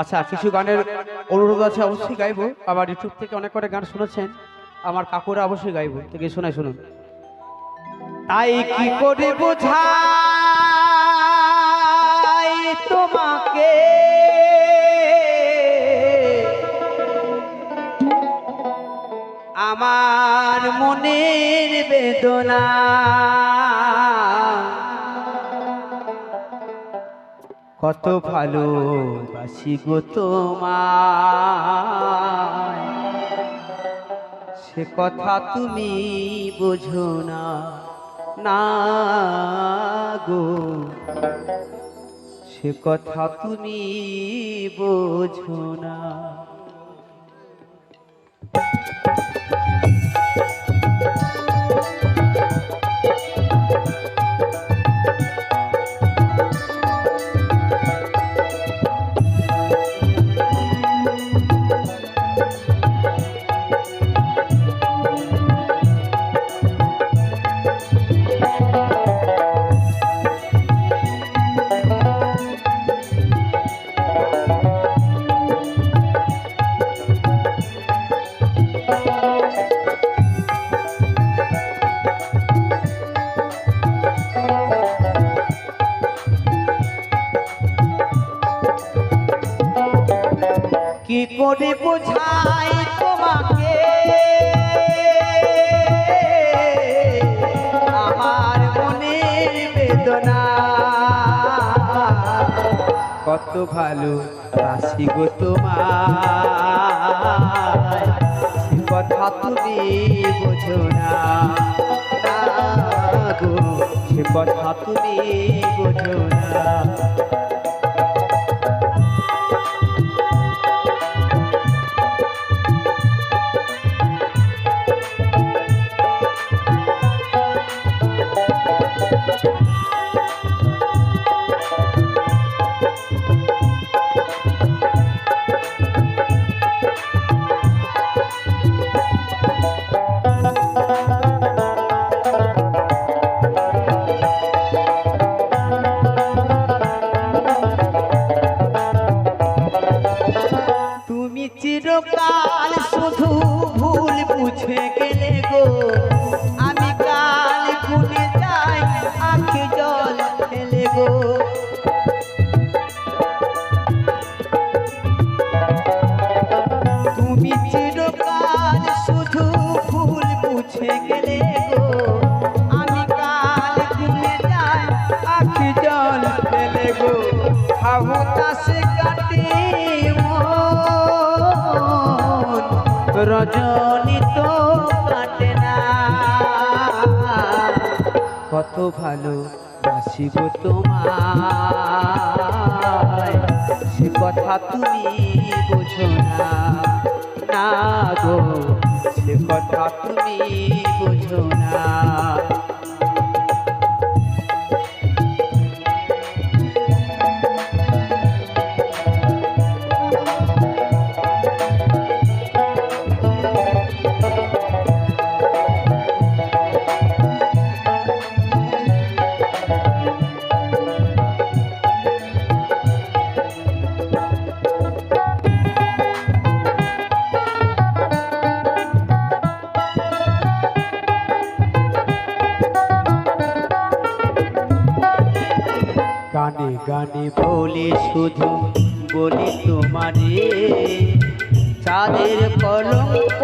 আচ্ছা কিছু গানের অনুরোধ আছে অবশ্যই গাইবো। আবার ইউটিউব থেকে অনেক করে গান শুনেছেন, আমার কাকুরা অবশ্যই গাইবো, থেকে শোনাই শুনুন। তাই কি করে বোঝাই তোমাকে? আমার মনের বেদনা কত ভালো বাসি গো তোমার সে কথা তুমি বোঝো না না গো। সে কথা তুমি বোঝো না। কি করে বোঝাই তোমাকে? আমার মনের বেদনা। কত ভালো রাশি গো তোমার কথা তুমি বোঝো না। কথা তুমি বোঝো না। চিরকাল শুধু ভুল বুঝে গেলে গো। রজনী তো কাটে না। কত ভালো বাসিব তোমায়, সে কথা তুমি বোঝো না। না গো, সে কথা তুমি গানে গানে বলে শুধু বলি তোমারে। চাঁদের কলম্প